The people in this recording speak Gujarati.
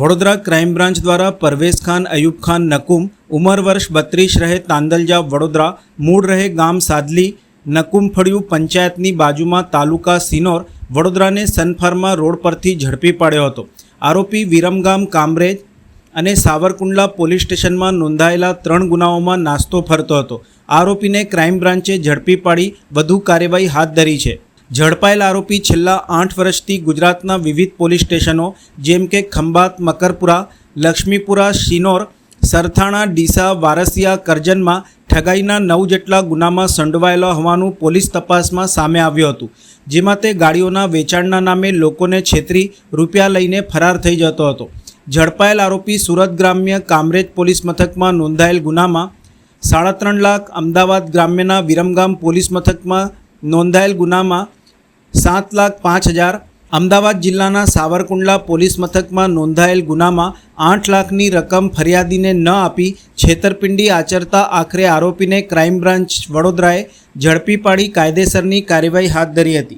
વડોદરા ક્રાઇમ બ્રાન્ચ દ્વારા પરવેઝ ખાન, અયુબ ખાન, નકુમ, ઉંમર વર્ષ બત્રીસ રહે તાંદલજા, વડોદરા, મૂળ રહે ગામ સાદલી, નકુમ ફળિયું પંચાયતની બાજુમાં તાલુકા સિનોર, વડોદરાને સનફાર્મા રોડ પરથી ઝડપી પાડ્યો હતો. આરોપી વિરમગામ કામરેજ અને સાવરકુંડલા પોલીસ સ્ટેશનમાં નોંધાયેલા ત્રણ ગુનાઓમાં નાસ્તો ફરતો હતો. આરોપીને ક્રાઇમ બ્રાન્ચે ઝડપી પાડી વધુ કાર્યવાહી હાથ ધરી છે. ઝડપાયેલ આરોપી છેલ્લા આઠ વર્ષથી ગુજરાતના વિવિધ પોલીસ સ્ટેશનો, જેમ કે ખંભાત, મકરપુરા, લક્ષ્મીપુરા, શિનોર, સરથાણા, ડીસા, વારસિયા, કરજનમાં ઠગાઈના નવ જેટલા ગુનામાં સંડોવાયેલા હોવાનું પોલીસ તપાસમાં સામે આવ્યું હતું, જેમાં તે ગાડીઓના વેચાણના નામે લોકોને છેતરી રૂપિયા લઈને ફરાર થઈ જતો હતો. ઝડપાયેલ આરોપી સુરત ગ્રામ્ય કામરેજ પોલીસ મથકમાં નોંધાયેલ ગુનામાં સાડા ત્રણ લાખ અમદાવાદ ગ્રામ્યના વિરમગામ પોલીસ મથકમાં નોંધાયેલ ગુનામાં સાત લાખ પાંચ હજાર. અમદાવાદ જિલ્લાના સાવરકુંડલા પોલીસ મથકમાં નોંધાયેલ ગુનામાં આઠ લાખની રકમ ફરિયાદીને ન આપી છેતરપિંડી આચરતા આખરે આરોપીને ક્રાઇમ બ્રાન્ચ વડોદરાએ ઝડપી પાડી કાયદેસરની કાર્યવાહી હાથ ધરી હતી.